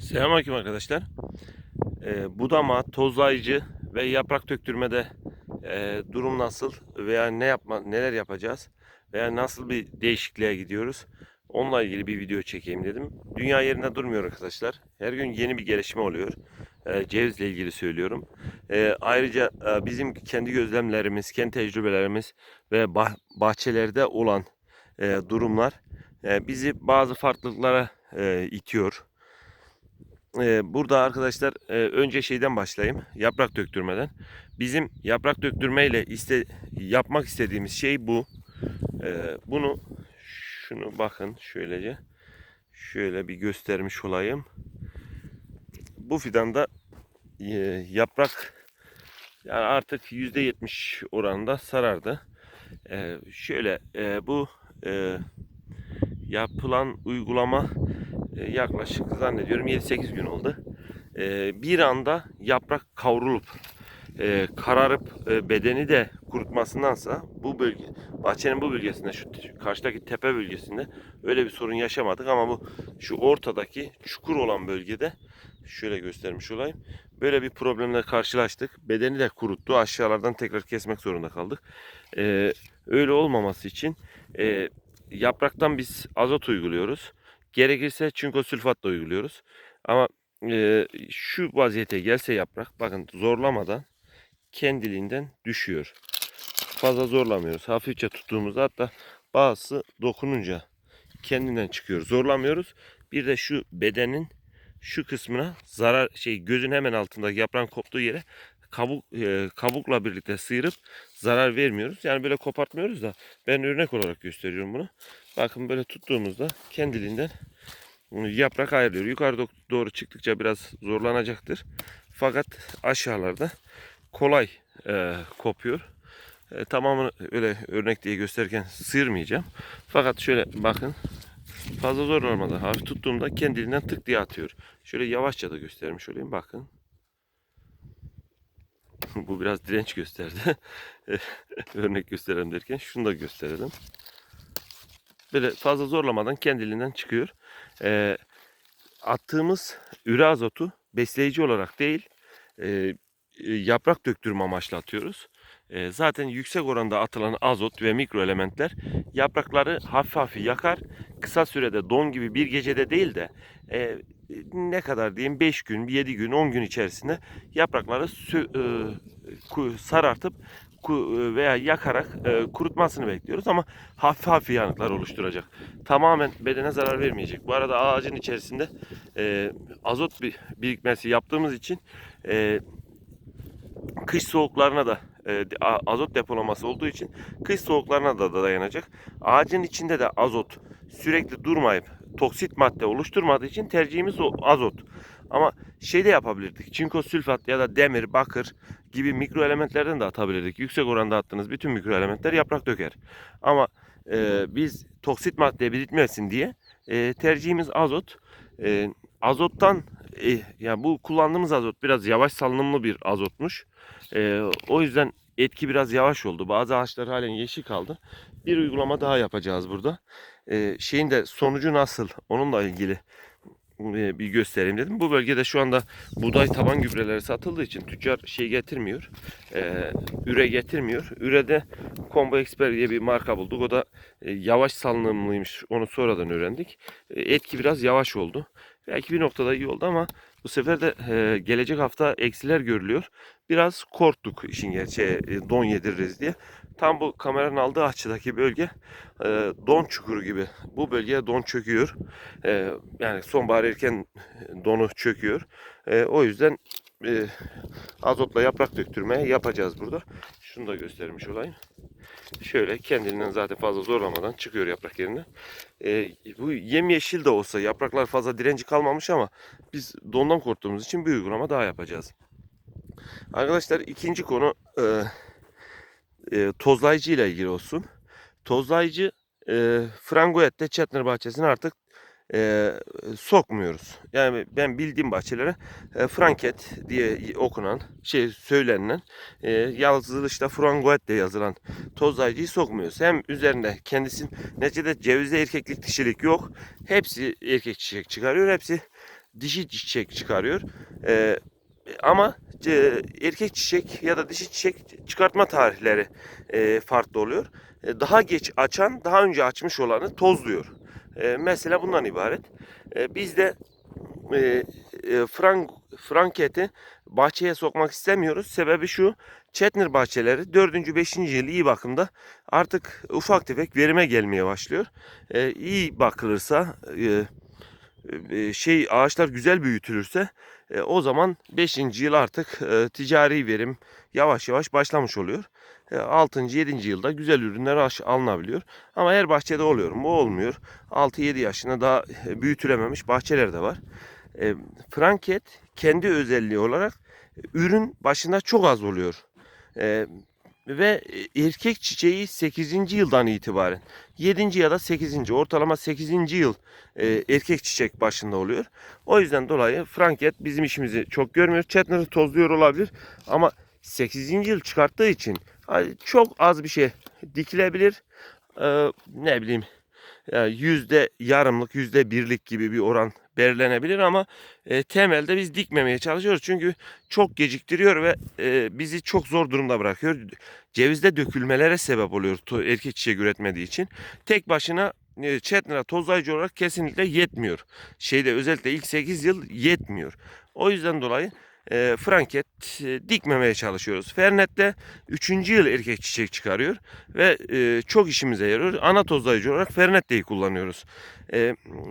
Selamünaleyküm arkadaşlar. Ee, budama, tozlayıcı ve yaprak döktürmede e, durum nasıl veya ne yapma, neler yapacağız veya nasıl bir değişikliğe gidiyoruz? Onunla ilgili bir video çekeyim dedim. Dünya yerinde durmuyor arkadaşlar. Her gün yeni bir gelişme oluyor. Ee, cevizle ilgili söylüyorum. Ee, ayrıca e, bizim kendi gözlemlerimiz, kendi tecrübelerimiz ve bah- bahçelerde olan e, durumlar e, bizi bazı farklılıklara e, itiyor. Ee, burada arkadaşlar e, önce şeyden başlayayım. Yaprak döktürmeden. Bizim yaprak döktürmeyle iste, yapmak istediğimiz şey bu. Bunu şunu bakın şöylece. Şöyle bir göstermiş olayım. Bu fidanda e, yaprak yani artık %70 oranında sarardı. Şöyle e, bu e, yapılan uygulama e, yaklaşık zannediyorum 7-8 gün oldu. E, bir anda yaprak kavrulup e, kararıp e, bedeni de kurutmasındansa bu bölge bahçenin bu bölgesinde şu karşıdaki tepe bölgesinde öyle bir sorun yaşamadık ama bu şu ortadaki çukur olan bölgede şöyle göstermiş olayım. Böyle bir problemle karşılaştık. Bedeni de kuruttu. Aşağılardan tekrar kesmek zorunda kaldık. E, öyle olmaması için e, yapraktan biz azot uyguluyoruz. Gerekirse çinko sülfat da uyguluyoruz. Ama e, şu vaziyete gelse yaprak bakın zorlamadan kendiliğinden düşüyor. Fazla zorlamıyoruz. Hafifçe tuttuğumuzda hatta bazısı dokununca kendinden çıkıyor. Zorlamıyoruz. Bir de şu bedenin şu kısmına zarar şey gözün hemen altındaki yaprağın koptuğu yere kabuk e, kabukla birlikte sıyırıp zarar vermiyoruz. Yani böyle kopartmıyoruz da ben örnek olarak gösteriyorum bunu. Bakın böyle tuttuğumuzda kendiliğinden yaprak ayrılıyor. Yukarı do- doğru çıktıkça biraz zorlanacaktır. Fakat aşağılarda kolay e, kopuyor. E, tamamını öyle örnek diye gösterirken sıyırmayacağım. Fakat şöyle bakın fazla zorlamadan hafif tuttuğumda kendiliğinden tık diye atıyor. Şöyle yavaşça da göstermiş olayım bakın. Bu biraz direnç gösterdi. örnek gösterelim derken şunu da gösterelim. Böyle fazla zorlamadan kendiliğinden çıkıyor. Ee, attığımız üre azotu besleyici olarak değil e, e, yaprak döktürme amaçlı atıyoruz. E, zaten yüksek oranda atılan azot ve mikro elementler yaprakları hafif hafif yakar. Kısa sürede don gibi bir gecede değil de e, ne kadar diyeyim 5 gün, 7 gün, 10 gün içerisinde yaprakları sü- e, sarartıp ku- veya yakarak e, kurutmasını bekliyoruz ama hafif hafif yanıklar oluşturacak. Tamamen bedene zarar vermeyecek. Bu arada ağacın içerisinde e, azot bir birikmesi yaptığımız için e, kış soğuklarına da e, azot depolaması olduğu için kış soğuklarına da dayanacak. Ağacın içinde de azot sürekli durmayıp toksit madde oluşturmadığı için tercihimiz o azot. Ama şey de yapabilirdik. Çinko sülfat ya da demir, bakır gibi mikro elementlerden de atabilirdik. Yüksek oranda attığınız bütün mikro elementler yaprak döker. Ama e, biz toksit madde birikmesin diye e, tercihimiz azot. E, azottan e, yani bu kullandığımız azot biraz yavaş salınımlı bir azotmuş. E, o yüzden etki biraz yavaş oldu. Bazı ağaçlar halen yeşil kaldı. Bir uygulama daha yapacağız burada. E, şeyin de sonucu nasıl onunla ilgili e, bir göstereyim dedim. Bu bölgede şu anda buğday taban gübreleri satıldığı için tüccar şey getirmiyor. E, üre getirmiyor. Ürede Combo Expert diye bir marka bulduk. O da e, yavaş salınımlıymış. Onu sonradan öğrendik. E, etki biraz yavaş oldu. Belki bir noktada iyi oldu ama bu sefer de e, gelecek hafta eksiler görülüyor. Biraz korktuk işin gerçeği e, don yediririz diye. Tam bu kameranın aldığı açıdaki bölge e, don çukuru gibi. Bu bölgeye don çöküyor. E, yani sonbahar erken donu çöküyor. E, o yüzden e, azotla yaprak döktürmeye yapacağız burada. Şunu da göstermiş olayım. Şöyle kendinden zaten fazla zorlamadan çıkıyor yaprak yerine. E, bu yemyeşil de olsa yapraklar fazla direnci kalmamış ama biz dondan korktuğumuz için bir uygulama daha yapacağız. Arkadaşlar ikinci konu e, e, tozlayıcı ile ilgili olsun. Tozlayıcı e, Frangoet'te Chetner bahçesine artık e, sokmuyoruz. Yani ben bildiğim bahçelere e, Franket diye okunan şey söylenilen e, yazılışta Frangoet diye yazılan tozlayıcıyı sokmuyoruz. Hem üzerinde kendisinin neticede cevizde erkeklik dişilik yok. Hepsi erkek çiçek çıkarıyor. Hepsi dişi çiçek çıkarıyor. E, ama e, erkek çiçek ya da dişi çiçek çıkartma tarihleri e, farklı oluyor. E, daha geç açan, daha önce açmış olanı tozluyor. E, mesela bundan ibaret. E, biz de e, e, frank, franketi bahçeye sokmak istemiyoruz. Sebebi şu, Chetner bahçeleri 4. 5. yıl iyi bakımda artık ufak tefek verime gelmeye başlıyor. E, iyi bakılırsa, e, şey ağaçlar güzel büyütülürse o zaman 5. yıl artık ticari verim yavaş yavaş başlamış oluyor. E, 6. 7. yılda güzel ürünler alınabiliyor. Ama her bahçede oluyor mu? Olmuyor. 6-7 yaşına daha büyütülememiş bahçeler de var. Franket kendi özelliği olarak ürün başına çok az oluyor. Ve e, erkek çiçeği 8. yıldan itibaren 7. ya da 8. ortalama 8. yıl e, erkek çiçek başında oluyor. O yüzden dolayı Franket bizim işimizi çok görmüyor. Chetner'ı tozluyor olabilir ama 8. yıl çıkarttığı için çok az bir şey dikilebilir. Ee, ne bileyim yani yüzde yarımlık yüzde birlik gibi bir oran belirlenebilir ama e, temelde biz dikmemeye çalışıyoruz çünkü çok geciktiriyor ve e, bizi çok zor durumda bırakıyor. Cevizde dökülmelere sebep oluyor erkek çiçek üretmediği için. Tek başına e, Chetner'a tozlayıcı olarak kesinlikle yetmiyor. Şeyde özellikle ilk 8 yıl yetmiyor. O yüzden dolayı e, Franket e, dikmemeye çalışıyoruz. Fernet'te 3. yıl erkek çiçek çıkarıyor ve e, çok işimize yarıyor. Ana tozlayıcı olarak Fernette'yi kullanıyoruz. E,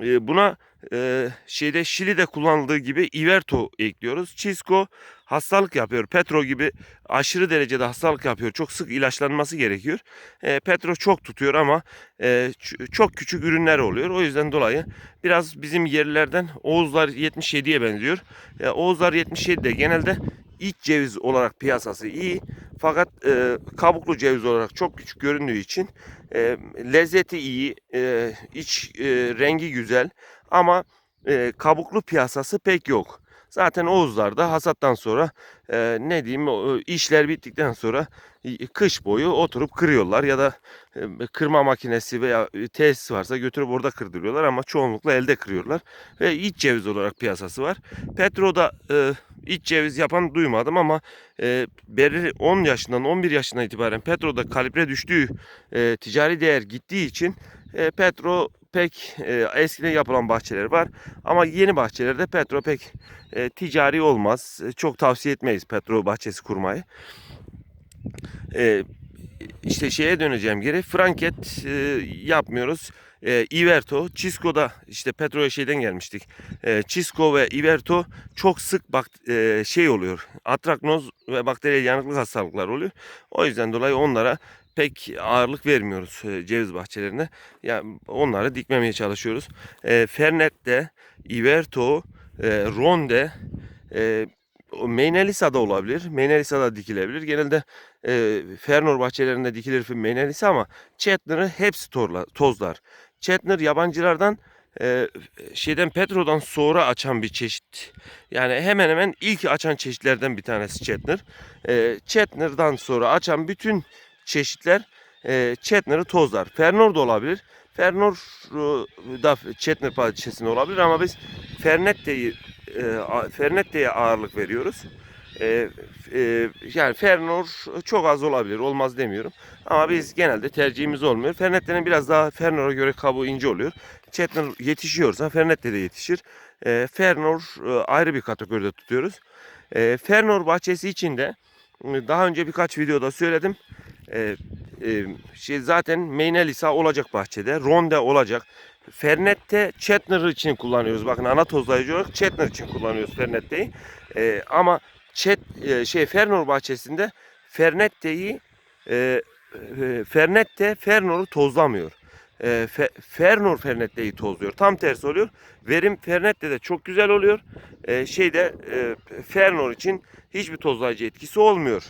e, buna e, şeyde Şili'de kullanıldığı gibi Iverto ekliyoruz. Cisco hastalık yapıyor. Petro gibi aşırı derecede hastalık yapıyor. Çok sık ilaçlanması gerekiyor. E, Petro çok tutuyor ama e, çok küçük ürünler oluyor. O yüzden dolayı biraz bizim yerlilerden Oğuzlar 77'ye benziyor. E, Oğuzlar 77 de genelde iç ceviz olarak piyasası iyi. Fakat e, kabuklu ceviz olarak çok küçük göründüğü için e, lezzeti iyi, e, iç e, rengi güzel ama e, kabuklu piyasası pek yok. Zaten Oğuzlar'da hasattan sonra e, ne diyeyim işler bittikten sonra kış boyu oturup kırıyorlar ya da e, kırma makinesi veya e, tesis varsa götürüp orada kırdırıyorlar ama çoğunlukla elde kırıyorlar ve iç ceviz olarak piyasası var. Petro'da e, iç ceviz yapan duymadım ama e, belirli 10 yaşından 11 yaşından itibaren Petro'da kalibre düştüğü e, ticari değer gittiği için e, Petro pek e, eskiden yapılan bahçeler var ama yeni bahçelerde Petro pek e, ticari olmaz. E, Çok tavsiye etmeyiz Petro bahçesi kurmayı. E, işte şeye döneceğim geri. Franket e, yapmıyoruz. E, Iverto, Cisco'da işte Petro'ya şeyden gelmiştik. E, Cisco ve Iverto çok sık bak e, şey oluyor. Atraknoz ve bakteriyel yanıklık hastalıklar oluyor. O yüzden dolayı onlara pek ağırlık vermiyoruz e, ceviz bahçelerine. Yani onları dikmemeye çalışıyoruz. E, Fernet'te, Iverto, e, Ronde, e, Meynelisa da olabilir. Meynelisa da dikilebilir. Genelde e, Fernor bahçelerinde dikilir Meynelisa ama Chetner'ı hepsi torla, tozlar. Chetner yabancılardan e, şeyden Petro'dan sonra açan bir çeşit. Yani hemen hemen ilk açan çeşitlerden bir tanesi Chetner. E, Chetner'dan sonra açan bütün çeşitler e, Chetner'ı tozlar. Fernor da olabilir. Fernor e, da Chetner bahçesinde olabilir ama biz Fernette'yi e, Fernette'ye ağırlık veriyoruz. E, e, yani Fernor çok az olabilir. Olmaz demiyorum. Ama biz genelde tercihimiz olmuyor. Fernette'nin biraz daha Fernor'a göre kabuğu ince oluyor. Chetner yetişiyorsa Fernette de yetişir. E, Fernor e, ayrı bir kategoride tutuyoruz. E, Fernor bahçesi için de e, daha önce birkaç videoda söyledim. E, e, şey zaten Meynelisa olacak bahçede. Ronde olacak. Fernette Chetner için kullanıyoruz. Bakın ana tozlayıcı olarak Chetner için kullanıyoruz Fernette'yi. E, ama Chet, e, şey Fernor bahçesinde Fernette'yi e, e, Fernette Fernor'u tozlamıyor. E, Fe, Fernor Fernette'yi tozluyor. Tam tersi oluyor. Verim Fernette'de çok güzel oluyor. E, şeyde e, Fernor için hiçbir tozlayıcı etkisi olmuyor.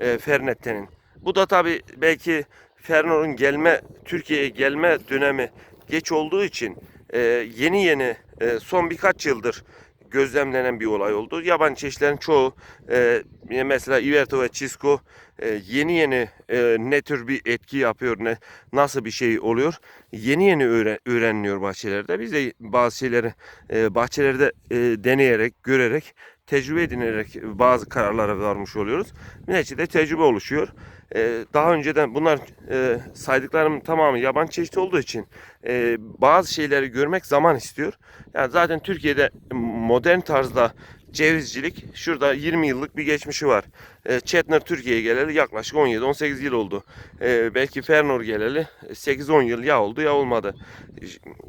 E, Fernette'nin. Bu da tabi belki Fernor'un gelme Türkiye'ye gelme dönemi geç olduğu için e, yeni yeni e, son birkaç yıldır gözlemlenen bir olay oldu. Yabancı çeşitlerin çoğu e, mesela Iverto ve Cisco e, yeni yeni e, ne tür bir etki yapıyor, ne nasıl bir şey oluyor. Yeni yeni öğren, öğreniliyor bahçelerde. Biz de bazı şeyleri e, bahçelerde e, deneyerek, görerek, tecrübe edinerek bazı kararlara varmış oluyoruz. Neticede tecrübe oluşuyor. E, daha önceden bunlar e, saydıklarımın tamamı yabancı çeşit olduğu için e, bazı şeyleri görmek zaman istiyor. Yani zaten Türkiye'de modern tarzda cevizcilik şurada 20 yıllık bir geçmişi var. E, Chetner Türkiye'ye geleli yaklaşık 17-18 yıl oldu. E, belki Fernor geleli 8-10 yıl ya oldu ya olmadı.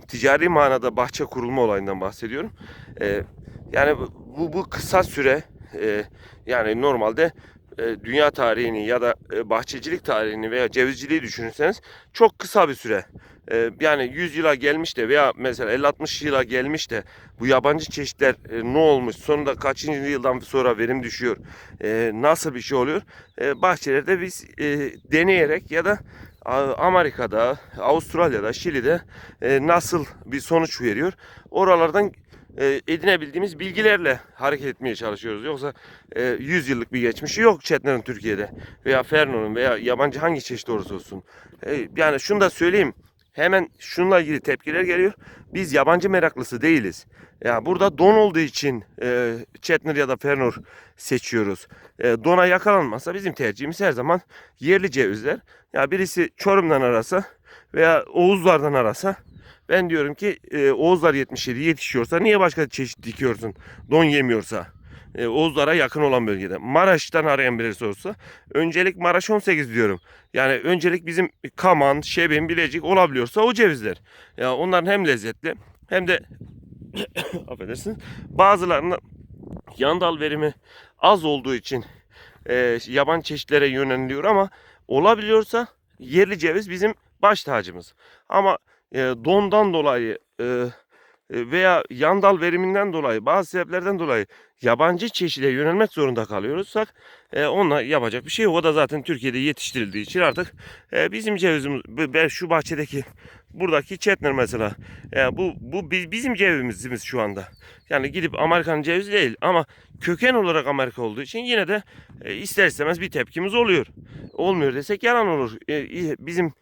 Ticari manada bahçe kurulma olayından bahsediyorum. E, yani bu, bu kısa süre yani normalde dünya tarihini ya da e, bahçecilik tarihini veya cevizciliği düşünürseniz çok kısa bir süre. E, yani 100 yıla gelmiş de veya mesela 50-60 yıla gelmiş de bu yabancı çeşitler e, ne olmuş? Sonunda kaçıncı yıldan sonra verim düşüyor? E, nasıl bir şey oluyor? E, bahçelerde biz e, deneyerek ya da Amerika'da, Avustralya'da, Şili'de e, nasıl bir sonuç veriyor? Oralardan e, edinebildiğimiz bilgilerle hareket etmeye çalışıyoruz. Yoksa e, 100 yıllık bir geçmişi yok Chetner'ın Türkiye'de veya Ferno'nun veya yabancı hangi çeşit olursa olsun. E, yani şunu da söyleyeyim. Hemen şununla ilgili tepkiler geliyor. Biz yabancı meraklısı değiliz. Ya burada don olduğu için e, Chetner ya da Fernor seçiyoruz. E, dona yakalanmazsa bizim tercihimiz her zaman yerli cevizler. Ya birisi Çorum'dan arasa veya Oğuzlardan arasa ben diyorum ki e, Oğuzlar 77 yetişiyorsa niye başka çeşit dikiyorsun? Don yemiyorsa. E, Oğuzlara yakın olan bölgede. Maraş'tan arayan birisi olsa öncelik Maraş 18 diyorum. Yani öncelik bizim Kaman, Şebin, Bilecik olabiliyorsa o cevizler. Ya onların hem lezzetli hem de affedersiniz bazılarının yan dal verimi az olduğu için e, yaban çeşitlere yöneliliyor ama olabiliyorsa yerli ceviz bizim baş tacımız. Ama e, dondan dolayı e, veya yan dal veriminden dolayı bazı sebeplerden dolayı yabancı çeşide yönelmek zorunda kalıyorsak e, onunla yapacak bir şey yok. O da zaten Türkiye'de yetiştirildiği için artık e, bizim cevizimiz şu bahçedeki buradaki Chetner mesela e, bu bu bi- bizim cevizimiz şu anda. Yani gidip Amerikan cevizi değil ama köken olarak Amerika olduğu için yine de e, ister istemez bir tepkimiz oluyor. Olmuyor desek yalan olur. E, bizim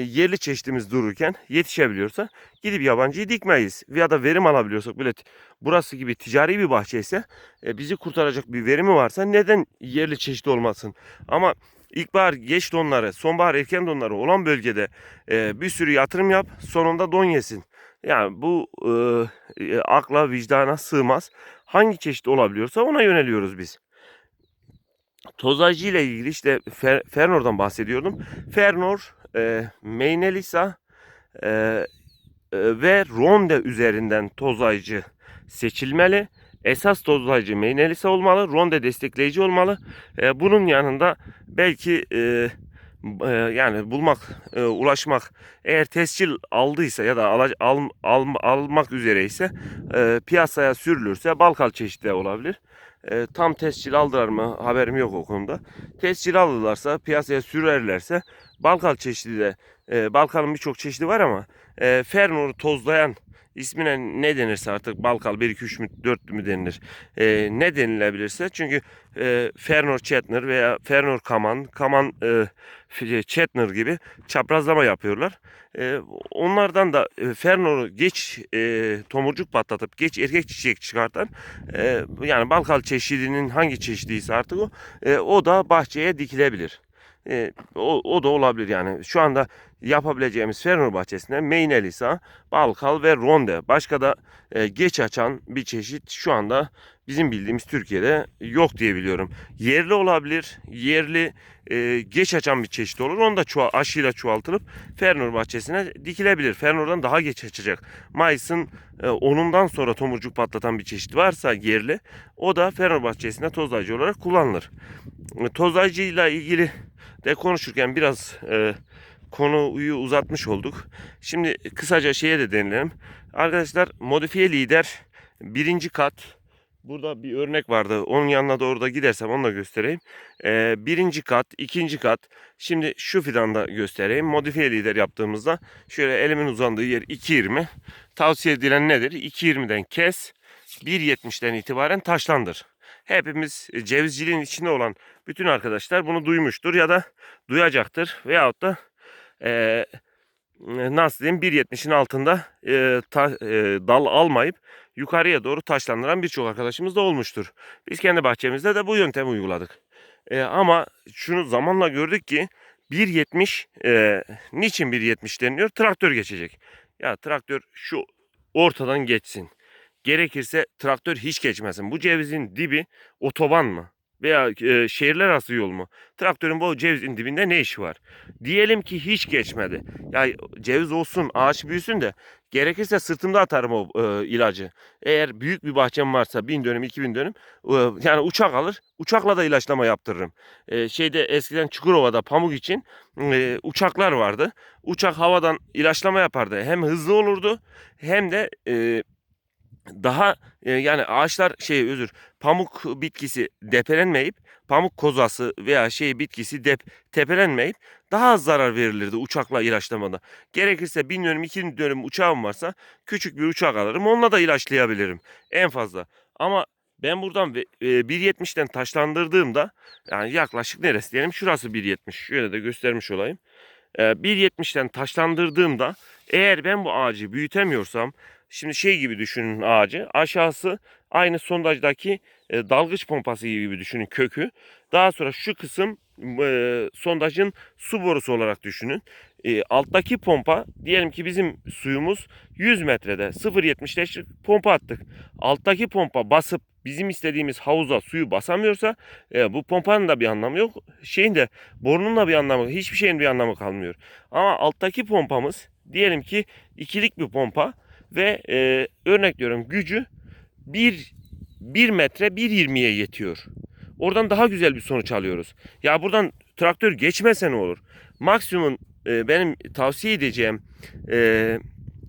yerli çeşitimiz dururken yetişebiliyorsa gidip yabancıyı dikmeyiz. Ya da verim alabiliyorsak böyle burası gibi ticari bir bahçe ise e, bizi kurtaracak bir verimi varsa neden yerli çeşit olmasın? Ama ilkbahar geç donları, sonbahar erken donları olan bölgede e, bir sürü yatırım yap sonunda don yesin. Yani bu e, e, akla vicdana sığmaz. Hangi çeşit olabiliyorsa ona yöneliyoruz biz. Tozaycı ile ilgili işte Fer- Fernor'dan bahsediyordum. Fernor, e, Meynelisa e, e, ve Ronde üzerinden tozaycı seçilmeli. Esas tozaycı Meynelisa olmalı. Ronde destekleyici olmalı. E, bunun yanında belki e, e, yani bulmak, e, ulaşmak eğer tescil aldıysa ya da ala- al, al- almak üzereyse e, piyasaya sürülürse Balkal çeşidi olabilir. E, tam tescil aldılar mı haberim yok o konuda. Tescil alırlarsa piyasaya sürerlerse Balkal çeşidi de e, Balkal'ın birçok çeşidi var ama e, Fernor'u tozlayan ismine ne denirse artık Balkal 1 2 3 mü 4 mü denilir. E, ne denilebilirse çünkü e, Fernor Chetner veya Fernor Kaman, Kaman e, F- Chetner gibi çaprazlama yapıyorlar. E, onlardan da e, Fernor'u geç e, tomurcuk patlatıp geç erkek çiçek çıkartan e, yani Balkal çeşidinin hangi çeşidiyse artık o e, o da bahçeye dikilebilir. E, o, o da olabilir yani. Şu anda yapabileceğimiz Fernur bahçesinde Meynelisa, Balkal ve Ronde. Başka da e, geç açan bir çeşit şu anda bizim bildiğimiz Türkiye'de yok diye biliyorum. Yerli olabilir. Yerli e, geç açan bir çeşit olur. Onu da çuva- aşıyla çoğaltılıp Fernur bahçesine dikilebilir. Fernur'dan daha geç açacak. Mayıs'ın e, 10'undan sonra tomurcuk patlatan bir çeşit varsa yerli o da Fernur bahçesinde tozlayıcı olarak kullanılır. E, Tozlayıcıyla ilgili de konuşurken biraz e, konuyu uzatmış olduk. Şimdi kısaca şeye de denilelim. Arkadaşlar modifiye lider birinci kat. Burada bir örnek vardı. Onun yanına doğru da gidersem onu da göstereyim. Ee, birinci kat, ikinci kat. Şimdi şu fidanda göstereyim. Modifiye lider yaptığımızda şöyle elimin uzandığı yer 2.20. Tavsiye edilen nedir? 2.20'den kes. 1.70'den itibaren taşlandır. Hepimiz cevizciliğin içinde olan bütün arkadaşlar bunu duymuştur ya da duyacaktır. Veyahut da eee nasıl diyeyim 1.70'in altında eee, ta- eee, dal almayıp yukarıya doğru taşlandıran birçok arkadaşımız da olmuştur. Biz kendi bahçemizde de bu yöntemi uyguladık. Eee, ama şunu zamanla gördük ki 1.70 eee niçin 1.70 deniliyor? Traktör geçecek. Ya traktör şu ortadan geçsin. Gerekirse traktör hiç geçmesin. Bu cevizin dibi otoban mı? Veya e, şehirler arası yol mu? Traktörün bu cevizin dibinde ne işi var? Diyelim ki hiç geçmedi. Ya ceviz olsun, ağaç büyüsün de gerekirse sırtımda atarım o e, ilacı. Eğer büyük bir bahçem varsa bin dönüm, iki bin dönüm e, yani uçak alır. Uçakla da ilaçlama yaptırırım. E, şeyde eskiden Çukurova'da pamuk için e, uçaklar vardı. Uçak havadan ilaçlama yapardı. Hem hızlı olurdu hem de e, daha e, yani ağaçlar şey özür pamuk bitkisi depelenmeyip pamuk kozası veya şey bitkisi dep tepelenmeyip daha az zarar verilirdi uçakla ilaçlamada. Gerekirse bin dönüm iki dönüm uçağım varsa küçük bir uçak alırım onunla da ilaçlayabilirim en fazla. Ama ben buradan ve- e, 1.70'ten taşlandırdığımda yani yaklaşık neresi diyelim şurası 1.70 şöyle de göstermiş olayım. E, 1.70'ten taşlandırdığımda eğer ben bu ağacı büyütemiyorsam Şimdi şey gibi düşünün ağacı. Aşağısı aynı sondajdaki e, dalgıç pompası gibi düşünün kökü. Daha sonra şu kısım e, sondajın su borusu olarak düşünün. E, alttaki pompa diyelim ki bizim suyumuz 100 metrede 0.75'lik pompa attık. Alttaki pompa basıp bizim istediğimiz havuza suyu basamıyorsa e, bu pompanın da bir anlamı yok. Şeyin de borunun da bir anlamı hiçbir şeyin bir anlamı kalmıyor. Ama alttaki pompamız diyelim ki ikilik bir pompa ve e, örnek diyorum gücü 1 1 metre 1.20'ye yetiyor. Oradan daha güzel bir sonuç alıyoruz. Ya buradan traktör geçmese ne olur? Maksimum e, benim tavsiye edeceğim e,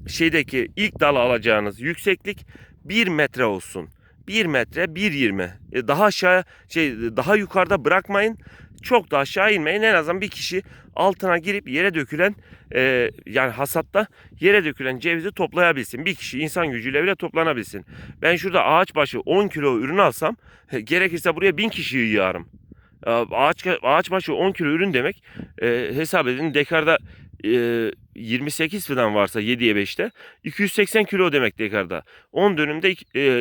şeydeki ilk dal alacağınız yükseklik 1 metre olsun. 1 metre 1.20. E, daha aşağı şey daha yukarıda bırakmayın. Çok da aşağı inmeyin. En azından bir kişi altına girip yere dökülen e, yani hasatta yere dökülen cevizi toplayabilsin. Bir kişi insan gücüyle bile toplanabilsin. Ben şurada ağaç başı 10 kilo ürün alsam gerekirse buraya 1000 kişiyi yığarım. E, Ağaç, ağaç başı 10 kilo ürün demek e, hesap edin dekarda e, 28 falan varsa 7'ye 5'te 280 kilo demek dekarda. 10 dönümde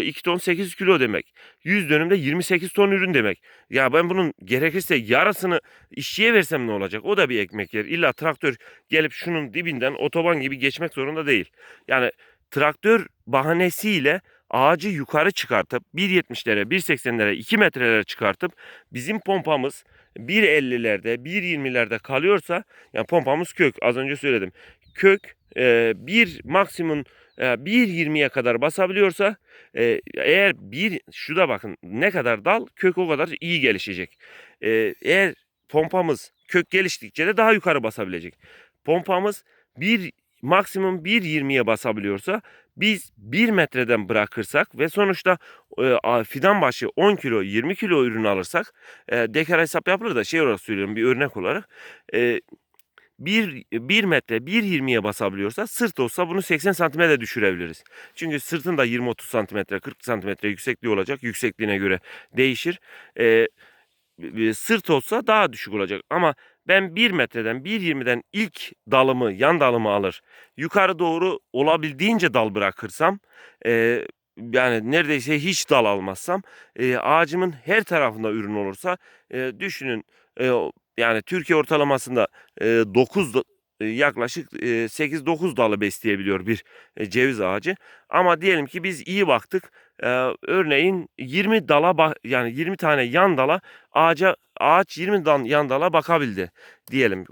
2 ton 8 kilo demek. 100 dönümde 28 ton ürün demek. Ya ben bunun gerekirse yarısını işçiye versem ne olacak? O da bir ekmek yer. İlla traktör gelip şunun dibinden otoban gibi geçmek zorunda değil. Yani traktör bahanesiyle ağacı yukarı çıkartıp 1.70'lere, 1.80'lere, 2 metrelere çıkartıp bizim pompamız 1.50'lerde, 1.20'lerde kalıyorsa yani pompamız kök az önce söyledim. Kök e, bir maksimum e, 1.20'ye kadar basabiliyorsa e, eğer bir şu da bakın ne kadar dal kök o kadar iyi gelişecek. E, eğer pompamız kök geliştikçe de daha yukarı basabilecek. Pompamız bir maksimum 1.20'ye basabiliyorsa biz 1 metreden bırakırsak ve sonuçta e, fidan başı 10 kilo 20 kilo ürün alırsak e, dekar hesap yapılır da şey olarak söylüyorum bir örnek olarak e, 1, 1 metre 1.20'ye basabiliyorsa sırt olsa bunu 80 santime de düşürebiliriz. Çünkü sırtın da 20-30 santimetre 40 santimetre yüksekliği olacak. Yüksekliğine göre değişir. E, sırt olsa daha düşük olacak. Ama ben 1 metreden 1.20'den ilk dalımı yan dalımı alır. Yukarı doğru olabildiğince dal bırakırsam e, yani neredeyse hiç dal almazsam e, ağacımın her tarafında ürün olursa e, düşünün e, yani Türkiye ortalamasında e, 9 da- e, yaklaşık e, 8-9 dalı besleyebiliyor bir ceviz ağacı. Ama diyelim ki biz iyi baktık. örneğin 20 dala yani 20 tane yan dala ağaca ağaç 20 dan yan dala bakabildi diyelim.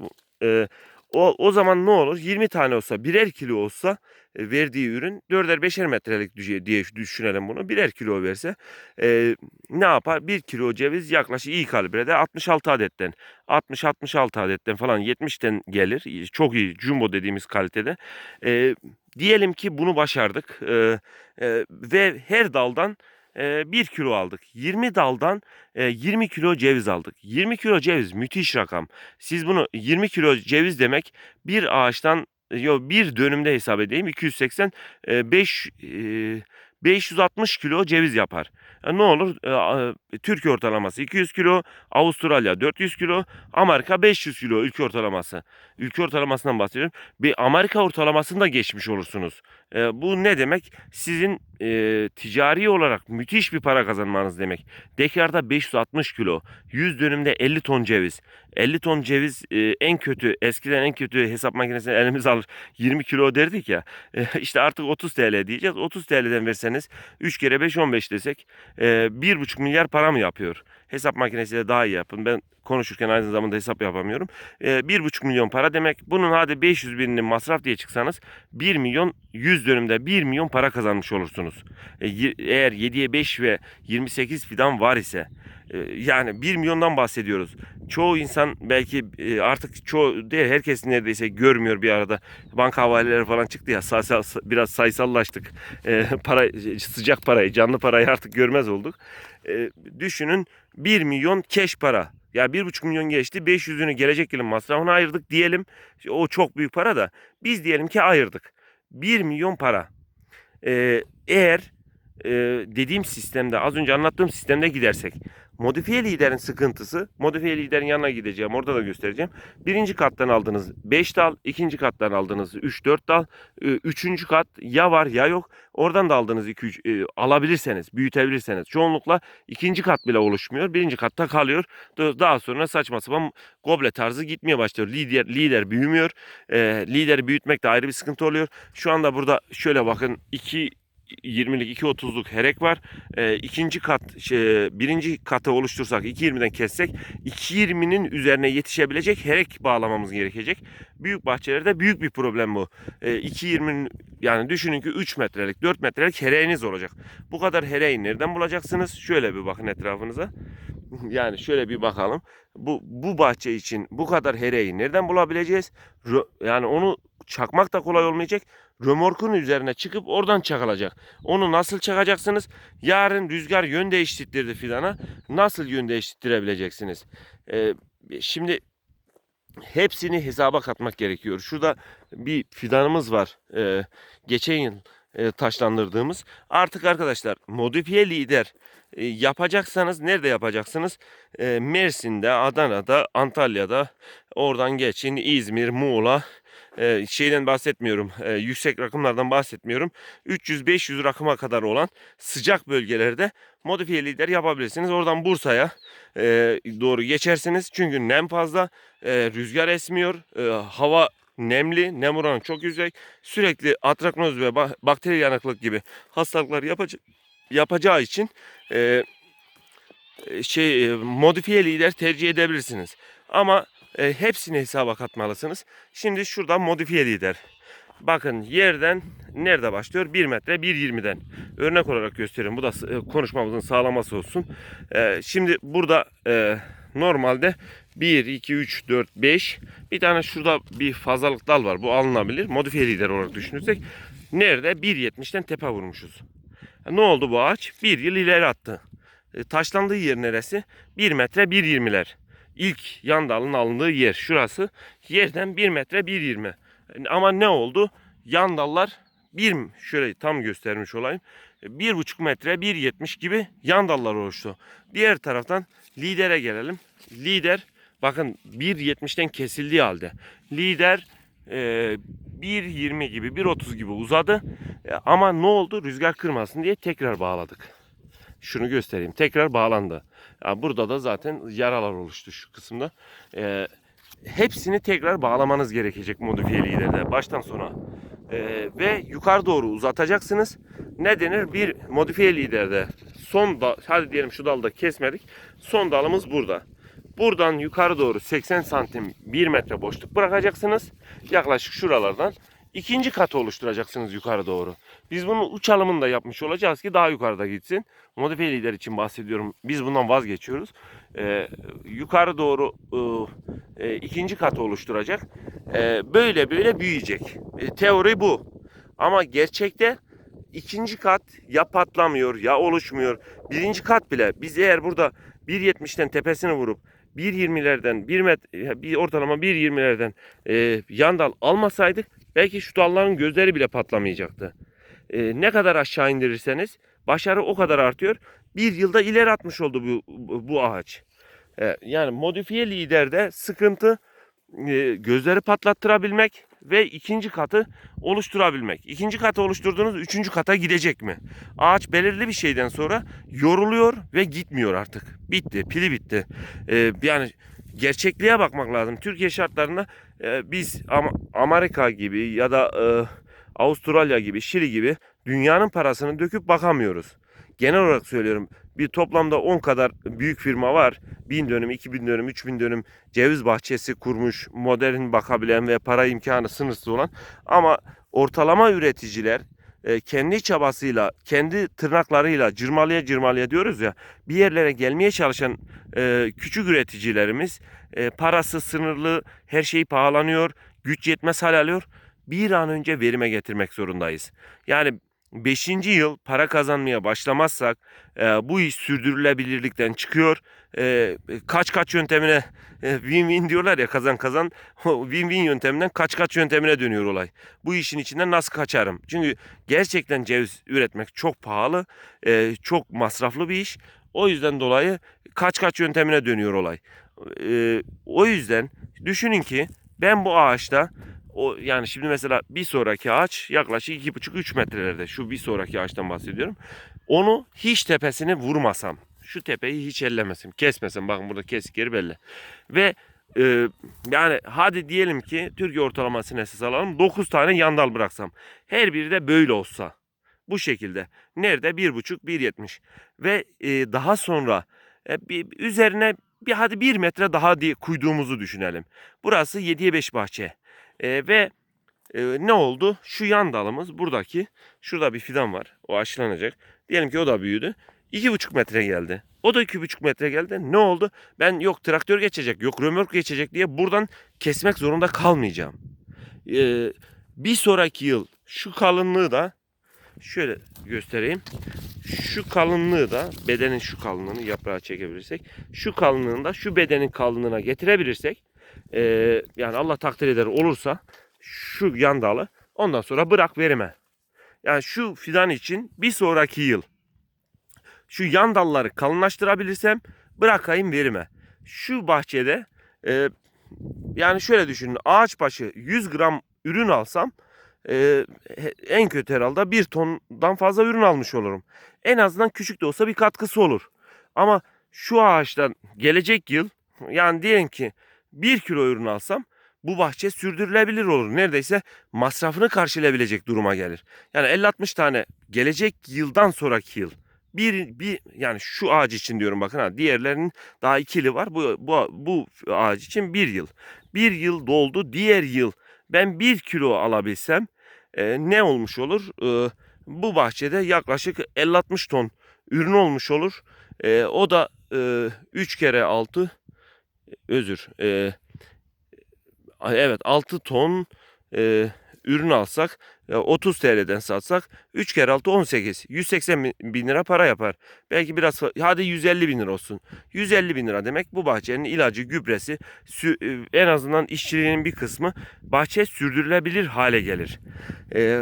O, o zaman ne olur? 20 tane olsa birer kilo olsa verdiği ürün 4'er 5'er metrelik diye düşünelim bunu. Birer kilo verse e, ne yapar? 1 kilo ceviz yaklaşık iyi kalibrede 66 adetten 60-66 adetten falan 70'ten gelir. Çok iyi jumbo dediğimiz kalitede. E, diyelim ki bunu başardık e, e, ve her daldan e, 1 kilo aldık. 20 daldan e, 20 kilo ceviz aldık. 20 kilo ceviz müthiş rakam. Siz bunu 20 kilo ceviz demek bir ağaçtan yo bir dönümde hesap edeyim 280 5 560 kilo ceviz yapar. E, ne olur? E, e, Türkiye ortalaması 200 kilo, Avustralya 400 kilo, Amerika 500 kilo ülke ortalaması. Ülke ortalamasından bahsediyorum. Bir Amerika ortalamasını da geçmiş olursunuz. E, bu ne demek? Sizin e, ticari olarak müthiş bir para kazanmanız demek. Dekarda 560 kilo, 100 dönümde 50 ton ceviz. 50 ton ceviz e, en kötü, eskiden en kötü hesap makinesini elimize alır 20 kilo derdik ya. E, işte artık 30 TL diyeceğiz. 30 TL'den verseniz 3 kere 5 15 desek e, 1,5 milyar para mı yapıyor? Hesap makinesiyle daha iyi yapın. Ben konuşurken aynı zamanda hesap yapamıyorum. E, 1,5 milyon para demek. Bunun hadi 500 binini masraf diye çıksanız 1 milyon 100 dönümde 1 milyon para kazanmış olursunuz. E, eğer 7'ye 5 ve 28 fidan var ise yani 1 milyondan bahsediyoruz. Çoğu insan belki e, artık çoğu değil herkes neredeyse görmüyor bir arada. Banka havaleleri falan çıktı ya biraz sayısallaştık. E, para sıcak parayı, canlı parayı artık görmez olduk. E, düşünün 1 milyon keş para. Ya 1,5 milyon geçti. 500'ünü gelecek yılın masrafına ayırdık diyelim. O çok büyük para da biz diyelim ki ayırdık. 1 milyon para. Eğer e, dediğim sistemde az önce anlattığım sistemde gidersek modifiye liderin sıkıntısı modifiye liderin yanına gideceğim orada da göstereceğim. Birinci kattan aldığınız 5 dal, ikinci kattan aldığınız 3-4 dal, e, üçüncü kat ya var ya yok. Oradan da aldığınız 2-3 alabilirseniz, büyütebilirseniz. Çoğunlukla ikinci kat bile oluşmuyor. Birinci katta kalıyor. Da- Daha sonra saçma sapan goble tarzı gitmeye başlıyor. Lider lider büyümüyor. E, lideri büyütmek de ayrı bir sıkıntı oluyor. Şu anda burada şöyle bakın 2 20'lik 2.30'luk herek var. E, ikinci kat şey, birinci katı oluştursak 2.20'den kessek 2.20'nin üzerine yetişebilecek herek bağlamamız gerekecek. Büyük bahçelerde büyük bir problem bu. E, 2.20'nin yani düşünün ki 3 metrelik 4 metrelik hereğiniz olacak. Bu kadar hereği nereden bulacaksınız? Şöyle bir bakın etrafınıza. Yani şöyle bir bakalım. Bu bu bahçe için bu kadar hereyi nereden bulabileceğiz? Rö- Yani onu çakmak da kolay olmayacak. Römorkun üzerine çıkıp oradan çakılacak. Onu nasıl çakacaksınız? Yarın rüzgar yön değiştirdi fidana. Nasıl yön değiştirebileceksiniz? Ee, şimdi hepsini hesaba katmak gerekiyor. Şurada bir fidanımız var. Ee, geçen yıl e, taşlandırdığımız. Artık arkadaşlar modifiye lider e, yapacaksanız nerede yapacaksınız? E, Mersin'de, Adana'da, Antalya'da, oradan geçin İzmir, Muğla, e, şeyden bahsetmiyorum, e, yüksek rakımlardan bahsetmiyorum. 300-500 rakıma kadar olan sıcak bölgelerde modifiye lider yapabilirsiniz. Oradan Bursa'ya e, doğru geçersiniz. Çünkü nem fazla, e, rüzgar esmiyor, e, hava nemli, nem oranı çok yüksek. Sürekli atraknoz ve ba- bakteri yanıklık gibi hastalıklar yapacak yapacağı için e, e, şey e, modifiye lider tercih edebilirsiniz. Ama e, hepsini hesaba katmalısınız. Şimdi şurada modifiye lider. Bakın yerden nerede başlıyor? 1 metre 1.20'den. Örnek olarak göstereyim. Bu da e, konuşmamızın sağlaması olsun. E, şimdi burada e, normalde 1, 2, 3, 4, 5. Bir tane şurada bir fazlalık dal var. Bu alınabilir. Modifiye lider olarak düşünürsek. Nerede? 1.70'ten tepe vurmuşuz. Ne oldu bu ağaç? Bir yıl ileri attı. E, taşlandığı yer neresi? 1 metre 1.20'ler. İlk yan dalın alındığı yer şurası. Yerden 1 metre 1.20. E, Ama ne oldu? Yan dallar bir şöyle tam göstermiş olayım. E, 1,5 metre 1.70 gibi yan dallar oluştu. Diğer taraftan lidere gelelim. Lider bakın 1.70'ten kesildiği halde. Lider e, 1.20 gibi 1.30 gibi uzadı. E, Ama ne oldu? Rüzgar kırmasın diye tekrar bağladık. Şunu göstereyim. Tekrar bağlandı. Ya burada da zaten yaralar oluştu şu kısımda. E, hepsini tekrar bağlamanız gerekecek modifiye liderde baştan sona. E, ve yukarı doğru uzatacaksınız. Ne denir? Bir modifiye liderde son da hadi diyelim şu dalda kesmedik. Son dalımız burada. Buradan yukarı doğru 80 santim 1 metre boşluk bırakacaksınız. Yaklaşık şuralardan ikinci katı oluşturacaksınız yukarı doğru. Biz bunun uç alımını da yapmış olacağız ki daha yukarıda gitsin. Modifiye için bahsediyorum. Biz bundan vazgeçiyoruz. Ee, yukarı doğru e, e, ikinci katı oluşturacak. Ee, böyle böyle büyüyecek. E, teori bu. Ama gerçekte ikinci kat ya patlamıyor ya oluşmuyor. Birinci kat bile biz eğer burada 1.70'ten tepesini vurup 1.20'lerden 1 met bir ortalama 1.20'lerden e, yan dal almasaydık belki şu dalların gözleri bile patlamayacaktı. e, ne kadar aşağı indirirseniz başarı o kadar artıyor. Bir yılda ileri atmış oldu bu, bu, bu ağaç. E, yani modifiye liderde sıkıntı e, gözleri patlattırabilmek ve ikinci katı oluşturabilmek. İkinci katı oluşturduğunuz üçüncü kata gidecek mi? Ağaç belirli bir şeyden sonra yoruluyor ve gitmiyor artık. Bitti, pili bitti. E, yani gerçekliğe bakmak lazım. Türkiye şartlarında e, biz Am- Amerika gibi ya da e, Avustralya gibi, Şili gibi dünyanın parasını döküp bakamıyoruz. Genel olarak söylüyorum. Bir toplamda 10 kadar büyük firma var. 1000 dönüm, 2000 dönüm, 3000 dönüm ceviz bahçesi kurmuş, modern bakabilen ve para imkanı sınırsız olan ama ortalama üreticiler e, kendi çabasıyla, kendi tırnaklarıyla cırmalıya cırmalıya diyoruz ya bir yerlere gelmeye çalışan e, küçük üreticilerimiz e, parası sınırlı, her şey pahalanıyor, güç yetmez hal alıyor. Bir an önce verime getirmek zorundayız. Yani 5. yıl para kazanmaya başlamazsak e, bu iş sürdürülebilirlikten çıkıyor. E, kaç kaç yöntemine e, win-win diyorlar ya kazan kazan win-win yönteminden kaç kaç yöntemine dönüyor olay. Bu işin içinden nasıl kaçarım? Çünkü gerçekten ceviz üretmek çok pahalı, e, çok masraflı bir iş. O yüzden dolayı kaç kaç yöntemine dönüyor olay. E, o yüzden düşünün ki ben bu ağaçta o yani şimdi mesela bir sonraki ağaç yaklaşık 2,5-3 metrelerde. Şu bir sonraki ağaçtan bahsediyorum. Onu hiç tepesini vurmasam, şu tepeyi hiç ellemesem, kesmesem. Bakın burada kesik yeri belli. Ve e, yani hadi diyelim ki Türkiye ortalamasını esas alalım. 9 tane yandal bıraksam. Her biri de böyle olsa. Bu şekilde. Nerede? 1,5, 1,70. Ve e, daha sonra e, bir, üzerine bir hadi 1 metre daha diye kuyduğumuzu düşünelim. Burası 7'ye 5 bahçe. E, ve e, ne oldu? Şu yan dalımız buradaki. Şurada bir fidan var. O aşılanacak. Diyelim ki o da büyüdü. 2,5 metre geldi. O da 2,5 metre geldi. Ne oldu? Ben yok traktör geçecek, yok römork geçecek diye buradan kesmek zorunda kalmayacağım. E, bir sonraki yıl şu kalınlığı da şöyle göstereyim. Şu kalınlığı da bedenin şu kalınlığını yaprağa çekebilirsek şu kalınlığında şu bedenin kalınlığına getirebilirsek e, yani Allah takdir eder olursa şu yan dalı ondan sonra bırak verime. Yani şu fidan için bir sonraki yıl şu yan dalları kalınlaştırabilirsem bırakayım verime. Şu bahçede e, yani şöyle düşünün ağaç başı 100 gram ürün alsam e, en kötü herhalde bir tondan fazla ürün almış olurum. En azından küçük de olsa bir katkısı olur. Ama şu ağaçtan gelecek yıl yani diyelim ki 1 kilo ürün alsam bu bahçe sürdürülebilir olur. Neredeyse masrafını karşılayabilecek duruma gelir. Yani 50-60 tane gelecek yıldan sonraki yıl bir, bir yani şu ağaç için diyorum bakın ha diğerlerinin daha ikili var. Bu, bu, bu ağaç için bir yıl. Bir yıl doldu diğer yıl ben bir kilo alabilsem e, ne olmuş olur? E, bu bahçede yaklaşık 50-60 ton ürün olmuş olur. E, o da e, 3 kere 6 özür. E, evet 6 ton e, ürün alsak e, 30 TL'den satsak 3 kere 6 18. 180 bin- lira para yapar. Belki biraz hadi 150 bin lira olsun. 150 bin lira demek bu bahçenin ilacı, gübresi, e, en azından işçiliğinin bir kısmı bahçe sürdürülebilir hale gelir. E,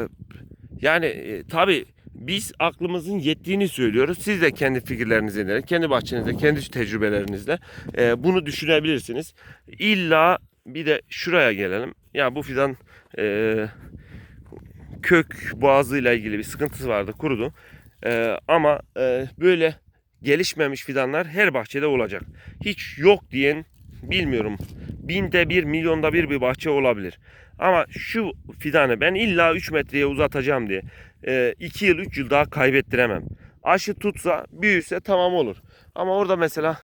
yani e, tabii biz aklımızın yettiğini söylüyoruz. Siz de kendi fikirlerinizle, kendi bahçenizde, kendi tecrübelerinizle e, bunu düşünebilirsiniz. İlla bir de şuraya gelelim. Ya bu fidan e, kök boğazıyla ilgili bir sıkıntısı vardı, kurudu. E, ama e, böyle gelişmemiş fidanlar her bahçede olacak. Hiç yok diyen bilmiyorum. Binde bir, milyonda bir bir bahçe olabilir. Ama şu fidanı ben illa 3 metreye uzatacağım diye 2 yıl 3 yıl daha kaybettiremem. Aşı tutsa büyüse tamam olur. Ama orada mesela